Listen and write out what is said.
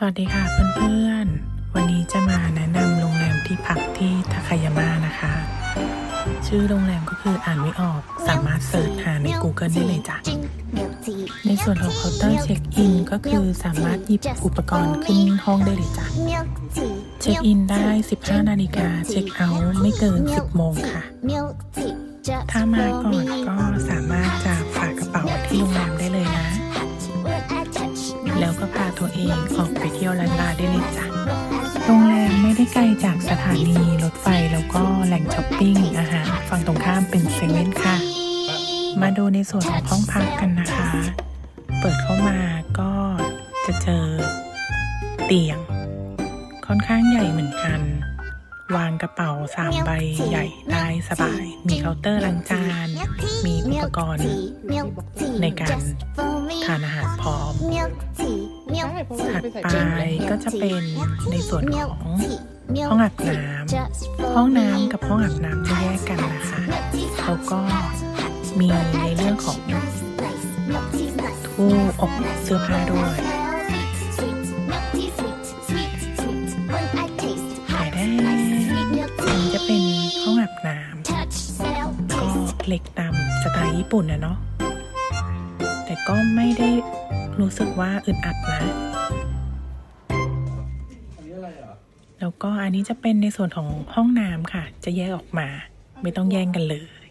สวัสดีค่ะเพื่อนๆ วันนี้จะมาแนะนำโรงแรมที่พักที่ทาคายาม่านะคะ ชื่อโรงแรมก็คืออ่านไม่ออกสามารถเสิร์ชหาใน Google ได้เลยจ้ะ ในส่วนของเคาน์เตอร์เช็คอินก็คือสามารถหยิบอุปกรณ์ขึ้นห้องได้เลยจ้ะ เช็คอินได้ 15 นาฬิกาเช็คเอาท์ไม่เกิน 10 โมงค่ะ ถ้ามาก่อน แล้วก็พาตัวเองออกไปเที่ยวลันลาได้เลยจ้ะโรงแรมไม่ได้ไกลจากสถานีรถไฟแล้วก็แหล่งช้อปปิ้งอาหารฝั่งตรงข้ามเป็นเซเว่นค่ะ มาดูในส่วนของห้องพักกันนะคะ เปิดเข้ามาก็จะเจอเตียง ค่อนข้างใหญ่เหมือนกัน วางกระเป๋าสามใบใหญ่ได้สบาย มีเคาน์เตอร์ล้างจาน มีอุปกรณ์ ในการทานอาหารพร้อมถัดไปก็จะเป็นในส่วนของห้องอาบน้ำห้องน้ำกับห้องอาบน้ำจะแยกกันนะคะแล้วก็มีในเรื่องของตู้อบเสื้อผ้าด้วย ห้องอาบน้ำก็เล็กตามสไตล์ญี่ปุ่นนะเนาะแต่ก็ไม่ได้รู้สึกว่าอึดอัดนะแล้วก็อันนี้จะเป็นในส่วนของห้องน้ำค่ะ จะแยกออกมา ไม่ต้องแย่งกันเลย